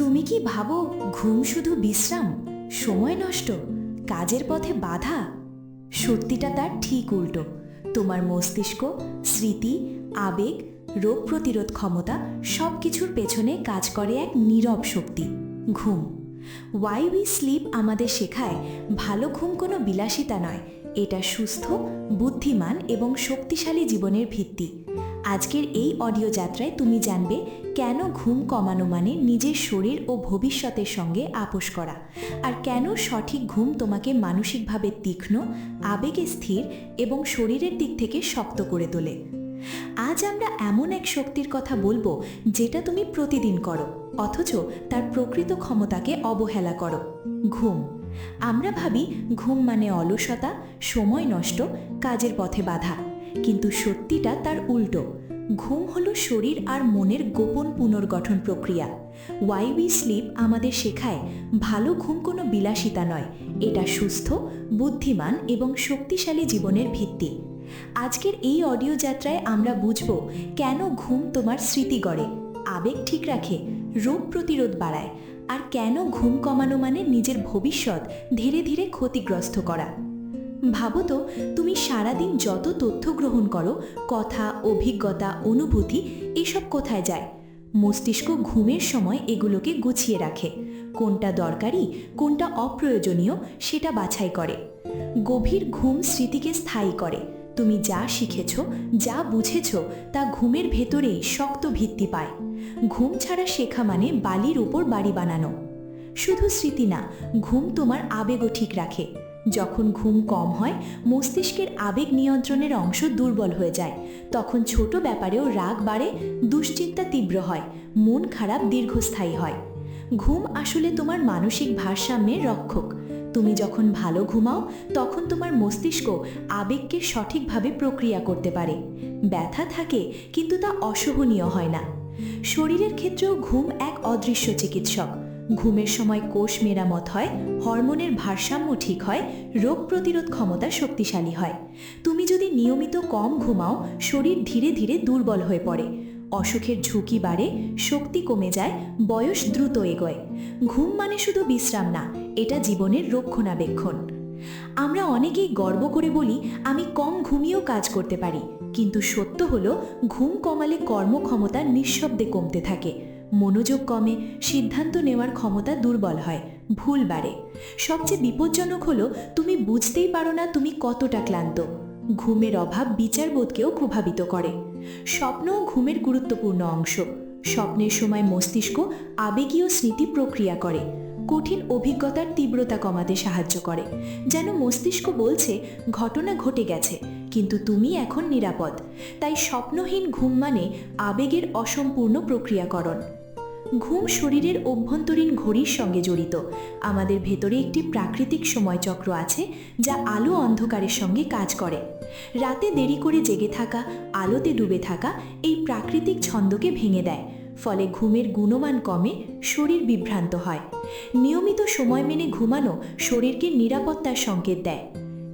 তুমি কি ভাবো ঘুম শুধু বিশ্রাম? সময় নষ্ট? কাজের পথে বাধা? সত্যিটা তার ঠিক উল্টো। তোমার মস্তিষ্ক, স্মৃতি, আবেগ, রোগ প্রতিরোধ ক্ষমতা সব কিছুর পেছনে কাজ করে এক নীরব শক্তি, ঘুম। ওয়াই উই স্লিপ আমাদের শেখায়, ভালো ঘুম কোনো বিলাসিতা নয়। এটা সুস্থ, বুদ্ধিমান এবং শক্তিশালী জীবনের ভিত্তি। আজকের এই অডিও যাত্রায় তুমি জানবে কেন ঘুম কমানো মানে নিজের শরীর ও ভবিষ্যতের সঙ্গে আপোষ করা। আর কেন সঠিক ঘুম তোমাকে মানসিকভাবে তীক্ষ্ণ, আবেগে স্থির এবং শরীরের দিক থেকে শক্ত করে তোলে। আজ আমরা এমন এক শক্তির কথা বলব যেটা তুমি প্রতিদিন করো, অথচ তার প্রকৃত ক্ষমতাকে অবহেলা করো। ঘুম। আমরা ভাবি ঘুম মানে অলসতা, সময় নষ্ট, কাজের পথে বাধা। কিন্তু সত্যিটা তার উল্টো। ঘুম হলো শরীর আর মনের গোপন পুনর্গঠন প্রক্রিয়া। ওয়াই উই স্লিপ আমাদের শেখায়, ভালো ঘুম কোনো বিলাসিতা নয়, এটা সুস্থ, বুদ্ধিমান এবং শক্তিশালী জীবনের ভিত্তি। আজকের এই অডিও যাত্রায় আমরা বুঝব কেন ঘুম তোমার স্মৃতি গড়ে, আবেগ ঠিক রাখে, রোগ প্রতিরোধ বাড়ায়, আর কেন ঘুম কমানো মানে নিজের ভবিষ্যৎ ধীরে ধীরে ক্ষতিগ্রস্ত করা। ভাবো তো, তুমি সারাদিন যত তথ্য গ্রহণ করো, কথা, অভিজ্ঞতা, অনুভূতি, এসব কোথায় যায়? মস্তিষ্ক ঘুমের সময় এগুলোকে গুছিয়ে রাখে। কোনটা দরকারি, কোনটা অপ্রয়োজনীয়, সেটা বাছাই করে। গভীর ঘুম স্মৃতিকে স্থায়ী করে। তুমি যা শিখেছ, যা বুঝেছ, তা ঘুমের ভেতরেই শক্ত ভিত্তি পায়। ঘুম ছাড়া শেখা মানে বালির উপর বাড়ি বানানো। শুধু স্মৃতি না, ঘুম তোমার আবেগও ঠিক রাখে। যখন ঘুম কম হয়, মস্তিষ্কের আবেগ নিয়ন্ত্রণের অংশ দুর্বল হয়ে যায়। তখন ছোট ব্যাপারেও রাগ বাড়ে, দুশ্চিন্তা তীব্র হয়, মন খারাপ দীর্ঘস্থায়ী হয়। ঘুম আসলে তোমার মানসিক ভারসাম্যের রক্ষক। তুমি যখন ভালো ঘুমাও, তখন তোমার মস্তিষ্ক আবেগকে সঠিকভাবে প্রক্রিয়া করতে পারে। ব্যথা থাকে, কিন্তু তা অসহনীয় হয় না। শরীরের ক্ষেত্রেও ঘুম এক অদৃশ্য চিকিৎসক। ঘুমের সময় কোষ মেরামত হয়, হরমোনের ভারসাম্য ঠিক হয়, রোগ প্রতিরোধ ক্ষমতা শক্তিশালী হয়। তুমি যদি নিয়মিত কম ঘুমাও, শরীর ধীরে ধীরে দুর্বল হয়ে পড়ে। অসুখের ঝুঁকি বাড়ে, শক্তি কমে যায়, বয়স দ্রুত এগোয়। ঘুম মানে শুধু বিশ্রাম না, এটা জীবনের রক্ষণাবেক্ষণ। আমরা অনেকেই গর্ব করে বলি, আমি কম ঘুমিয়েও কাজ করতে পারি। কিন্তু সত্য হলো, ঘুম কমালে কর্মক্ষমতা নিঃশব্দে কমতে থাকে। মনোযোগ কমে সিদ্ধান্ত নেওয়ার ক্ষমতা দুর্বল হয়, ভুল বাড়ে। সবচেয়ে বিপজ্জনক হলো, তুমি বুঝতেই পারো না তুমি কতটা ক্লান্ত। ঘুমের অভাব বিচারবোধকেও প্রভাবিত করে। স্বপ্নও ঘুমের গুরুত্বপূর্ণ অংশ। স্বপ্নের সময় মস্তিষ্ক আবেগীয় স্মৃতি প্রক্রিয়া করে। কঠিন অভিজ্ঞতার তীব্রতা কমাতে সাহায্য করে। যেন মস্তিষ্ক বলছে, ঘটনা ঘটে গেছে, কিন্তু তুমি এখন নিরাপদ। তাই স্বপ্নহীন ঘুম মানে আবেগের অসম্পূর্ণ প্রক্রিয়াকরণ। ঘুম শরীরের অভ্যন্তরীণ ঘড়ির সঙ্গে জড়িত। আমাদের ভেতরে একটি প্রাকৃতিক সময়চক্র আছে যা আলো অন্ধকারের সঙ্গে কাজ করে। রাতে দেরি করে জেগে থাকা, আলোতে ডুবে থাকা এই প্রাকৃতিক ছন্দকে ভেঙে দেয়। ফলে ঘুমের গুণমান কমে, শরীর বিভ্রান্ত হয়। নিয়মিত সময় মেনে ঘুমানো শরীরকে নিরাপত্তার সংকেত দেয়।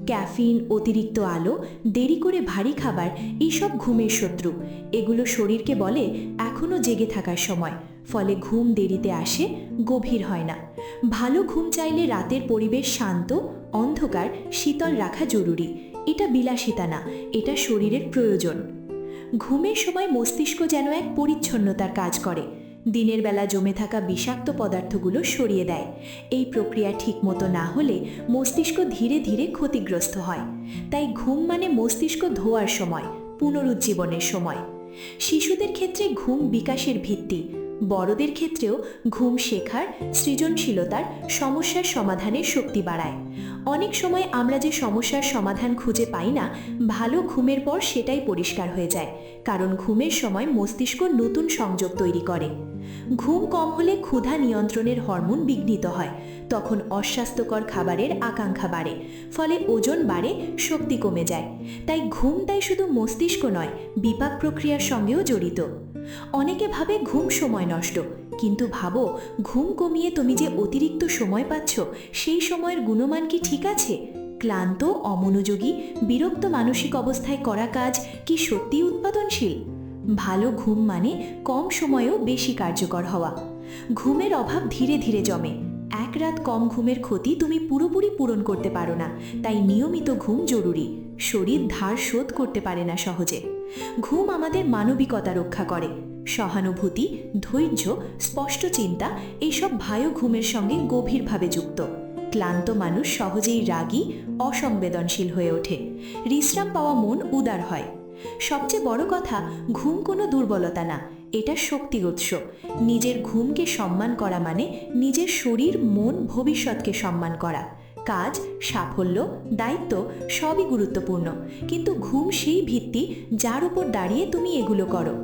ক্যাফিন, অতিরিক্ত আলো, দেরি করে ভারী খাবার, এইসব ঘুমের শত্রু। এগুলো শরীরকে বলে এখনও জেগে থাকার সময়। ফলে ঘুম দেরিতে আসে, গভীর হয় না। ভালো ঘুম চাইলে রাতের পরিবেশ শান্ত, অন্ধকার, শীতল রাখা জরুরি। এটা বিলাসিতা না, এটা শরীরের প্রয়োজন। ঘুমের সময় মস্তিষ্ক যেন এক পরিচ্ছন্নতার কাজ করে। দিনের বেলা জমে থাকা বিষাক্ত পদার্থগুলো সরিয়ে দেয়। এই প্রক্রিয়া ঠিকমতো না হলে মস্তিষ্ক ধীরে ধীরে ক্ষতিগ্রস্ত হয়। তাই ঘুম মানে মস্তিষ্ক ধোয়ার সময়, পুনরুজ্জীবনের সময়। শিশুদের ক্ষেত্রে ঘুম বিকাশের ভিত্তি। বড়দের ক্ষেত্রেও ঘুম শেখার, সৃজনশীলতার, সমস্যার সমাধানের শক্তি বাড়ায়। অনেক সময় আমরা যে সমস্যার সমাধান খুঁজে পাই না, ভালো ঘুমের পর সেটাই পরিষ্কার হয়ে যায়, কারণ ঘুমের সময় মস্তিষ্ক নতুন সংযোগ তৈরি করে। ঘুম কম হলে ক্ষুধা নিয়ন্ত্রণের হরমোন বিঘ্নিত হয়। তখন অস্বাস্থ্যকর খাবারের আকাঙ্ক্ষা বাড়ে, ফলে ওজন বাড়ে, শক্তি কমে যায়। তাই ঘুম তাই শুধু মস্তিষ্ক নয়, বিপাক প্রক্রিয়ার সঙ্গেও জড়িত। অনেকে ভাবে ঘুম সময় নষ্ট, কিন্তু ভাবো, ঘুম কমিয়ে তুমি যে অতিরিক্ত সময় পাচ্ছ, সেই সময়ের গুণমান কি ঠিক আছে? ক্লান্ত, অমনোযোগী, বিরক্ত মানসিক অবস্থায় করা কাজ কি সত্যিই উৎপাদনশীল? ভালো ঘুম মানে কম সময়েও বেশি কার্যকর হওয়া। ঘুমের অভাব ধীরে ধীরে জমে। এক রাত কম ঘুমের ক্ষতি তুমি পুরোপুরি পূরণ করতে পারো না, তাই নিয়মিত ঘুম জরুরি। শরীর ধার শোধ করতে পারে না সহজে। ঘুম আমাদের মানবিকতা রক্ষা করে। সহানুভূতি, ধৈর্য, স্পষ্ট চিন্তা এইসব ভায়ো ঘুমের সঙ্গে গভীরভাবে যুক্ত। ক্লান্ত মানুষ সহজেই রাগী, অসংবেদনশীল হয়ে ওঠে। বিশ্রাম পাওয়া মন উদার হয়। সবচেয়ে বড় কথা, ঘুম কোনো দুর্বলতা না, এটা শক্তি উৎস। নিজের ঘুমকে সম্মান করা মানে নিজের শরীর, মন, ভবিষ্যৎকে সম্মান করা। কাজ, সাফল্য, দায়িত্ব সবই গুরুত্বপূর্ণ, কিন্তু ঘুম সেই ভিত্তি যার উপর দাঁড়িয়ে তুমি এগুলো করো।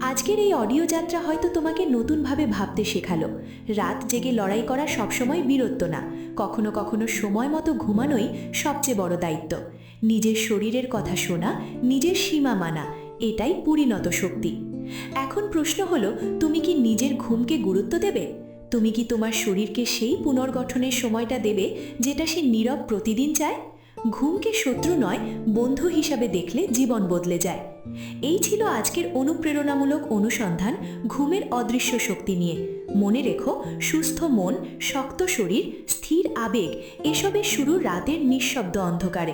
আজকের এই অডিও যাত্রা হয়তো তোমাকে নতুনভাবে ভাবতে শেখালো। রাত জেগে লড়াই করা সবসময় বীরত্ব না, কখনো কখনো সময় মতো ঘুমানোই সবচেয়ে বড় দায়িত্ব। নিজের শরীরের কথা শোনা, নিজের সীমা মানা, এটাই পরিণত শক্তি। এখন প্রশ্ন হলো, তুমি কি নিজের ঘুমকে গুরুত্ব দেবে? তুমি কি তোমার শরীরকে সেই পুনর্গঠনের সময়টা দেবে যেটা সে নীরব প্রতিদিন চায়? ঘুমকে শত্রু নয়, বন্ধু হিসাবে দেখলে জীবন বদলে যায়। এই ছিল আজকের অনুপ্রেরণামূলক অনুসন্ধান ঘুমের অদৃশ্য শক্তি নিয়ে। মনে রেখো, সুস্থ মন, শক্ত শরীর, স্থির আবেগ এসবের শুরু রাতের নিঃশব্দ অন্ধকারে।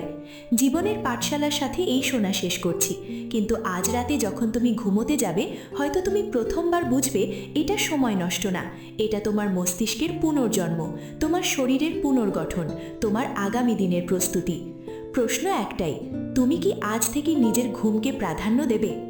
জীবনের পাঠশালার সাথে এই শোনা শেষ করছি। কিন্তু আজ রাতে যখন তুমি ঘুমোতে যাবে, হয়তো তুমি প্রথমবার বুঝবে, এটা সময় নষ্ট না। এটা তোমার মস্তিষ্কের পুনর্জন্ম, তোমার শরীরের পুনর্গঠন, তোমার আগামী দিনের প্রস্তুতি। প্রশ্ন একটাই তুমি কি আজ থেকে নিজের ঘুমকে প্রাধান্য দেবে?